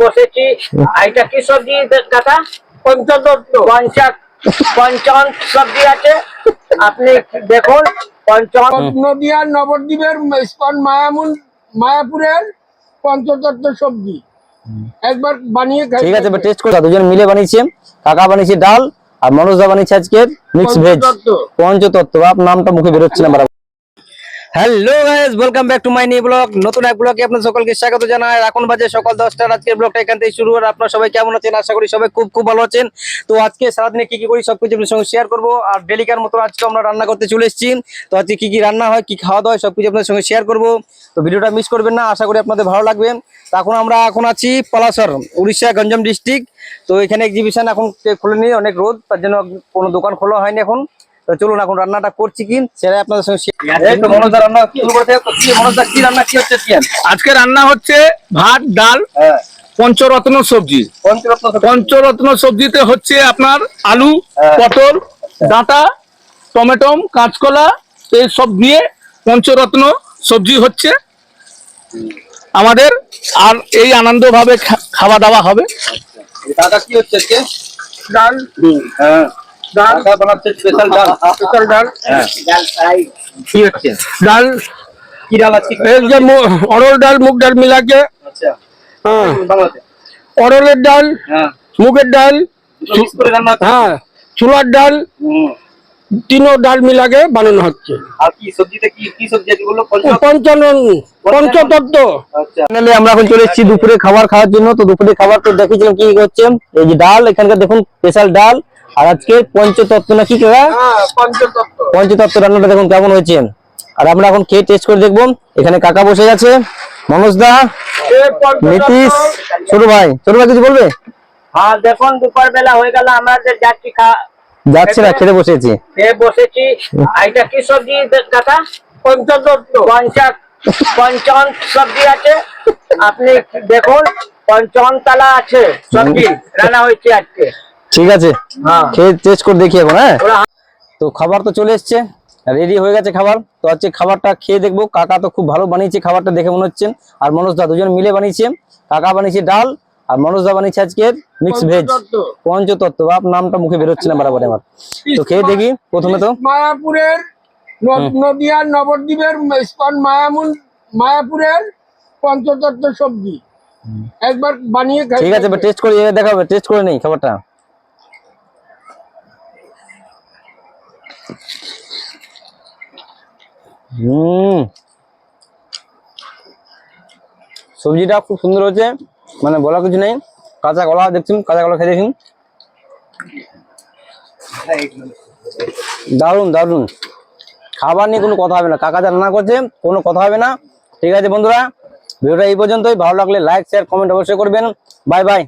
বসেছি এটা কি সবজি পঞ্চদত্ত পঞ্চা পঞ্চান সবজি আছে। আপনি দেখুন পঞ্চান নদিয়ার নবদ্বীপের ইস্কন মায়ামুন মায়াপুরের পঞ্চতত্ত্ব সবজি একবার বানিয়ে ঠিক আছে টেস্ট করে দুজন মিলে বানিয়েছে। কাকা বানিয়েছে ডাল আর মনোজদা বানিয়েছে আজকে মিক্স ভেজ পঞ্চতত্ত্ব। পঞ্চতত্ত্ব বাপ নামটা মুখে বেরোচ্ছে না hello guys welcome back to my new blog নতুন এক ব্লগে আপনাদের সকলকে স্বাগত জানাই। এখন বাজে সকাল দশটার, আজকের ব্লগটা এখান থেকে শুরু। আর আপনারা সবাই কেমন আছেন? আশা করি সবাই খুব খুব ভালো আছেন। তো আজকে সারাদিনে কি কি করি সবকিছু আপনার সঙ্গে শেয়ার করব। আর ডেলিকার মতো আজকে আমরা রান্না করতে চলে এসেছি। তো আজকে কি কি রান্না হয়, কি খাওয়া দাওয়া হয়, সবকিছু আপনাদের সঙ্গে শেয়ার করব। তো ভিডিওটা মিস করবেন না, আশা করি আপনাদের ভালো লাগবে। তো এখন আমরা এখন আছি পলাশর, উড়িষ্যা গঞ্জাম ডিস্ট্রিক্ট তো এখানে এক্সিবিশন এখন খুলেনি, অনেক রোদ, তার জন্য কোনো দোকান খোলা হয়নি এখন। তো চলুন এখন রান্নাটা করছি কি? সেটাই আপনাদের সঙ্গে share- এই তো মনোজদা রান্না শুরু করতে মনোজদা কি রান্না কি হচ্ছে কি আজকে রান্না হচ্ছে ভাত ডাল হ্যাঁ। পঞ্চরত্ন সবজি। পঞ্চরত্ন সবজিতে হচ্ছে আপনার আলু হ্যাঁ। পটল ডাঁটা টমেটো কাঁচকলা এই সব দিয়ে পঞ্চরত্ন সবজি হচ্ছে। আমাদের আর এই আনন্দভাবে খা- খাওয়া দাওয়া হবে। দাদা কি হচ্ছে ডাল। হ্যাঁ। ডাল। বানাচ্ছে স্পেশাল ডাল। স্পেশাল ডাল। হ্যাঁ। কি হচ্ছে? ডাল। কি ডাল আজকে যে অরল ডাল মুগ ডাল মিলাকে। আচ্ছা। হ্যাঁ। অরলের ডাল হ্যাঁ। মুগের ডাল হ্যাঁ। ছোলার ডাল হুম। তিনো ডাল মিলাকে বানানো হচ্ছে। আর কি সবজিতে কি কি সবজি আছে বলল? পঞ্চ পঞ্চান্ন পঞ্চতত্ত্ব। আচ্ছা আমরা এখন চলে এসেছি দুপুরে খাবার খাওয়ার জন্য। তো দুপুরে খাবার তো দেখেছিলাম কি কি হচ্ছে? এই যে ডাল এখানকার দেখুন স্পেশাল ডাল। আর আজকে পঞ্চতত্ত্ব না কি কাকা হ্যাঁ পঞ্চতত্ত্ব। পঞ্চতত্ত্ব রান্নাটা দেখুন কেমন হয়েছে। আর আমরা এখন খেয়ে টেস্ট করে দেখব। এখানে কাকা বসে গেছে মনোজ দা নীতিশ ছোট ভাই। ছোট ভাই কিছু বলবে? হ্যাঁ দেখুন দুপুর বেলা হয়ে গেল আমাদের যাচ্ছি খা যাচ্ছে না খেতে বসেছি। খেয়ে বসেছি। এটা কি সবজি কাকা? পঞ্চতত্ত্ব। পঞ্চা পঞ্চান সবজি আছে। আপনি দেখুন পঞ্চান তালা আছে সবজি। রান্না হয়েছে আজকে। ঠিক আছে? হ্যাঁ। খেয়ে টেস্ট করে দেখি এখন হ্যাঁ? তো খাবার তো চলে এসছে রেডি হয়ে গেছে খাবার। তো আজকে খাবারটা খেয়ে দেখব। কাকা তো খুব ভালো বানিয়েছে খাবারটা দেখে মনে হচ্ছে। আর মনোজ দা দুজন মিলে বানিয়েছে। কাকা বানিয়েছে ডাল আর মনোজ দা বানিয়েছে আজকে মিক্স ভেজ পঞ্চতত্ত্ব। বাপ নামটা মুখে বেরোচ্ছে না বরাবর আমার তো খেয়ে দেখি প্রথমে তো। মায়াপুরের নদিয়ার নবদ্বীপের ইস্কন মায়ামুন মায়াপুরের পঞ্চতত্ত্ব সবজি। একবার বানিয়ে খাই ঠিক আছে টেস্ট করে দেখাবে টেস্ট করে নেই খাবারটা। হুম। সবজিটা খুব সুন্দর হচ্ছে মানে বলা কিছু নেই। কাঁচা কলা দেখছেন? কাঁচা কলা খেয়ে দেখুন। দারুণ দারুণ খাবার নিয়ে কোনো কথা হবে না। কাকা যা রান্না করছে, কোনো কথা হবে না। ঠিক আছে বন্ধুরা, ভিডিওটা এই পর্যন্তই। ভালো লাগলে লাইক শেয়ার কমেন্ট অবশ্যই করবেন। Bye bye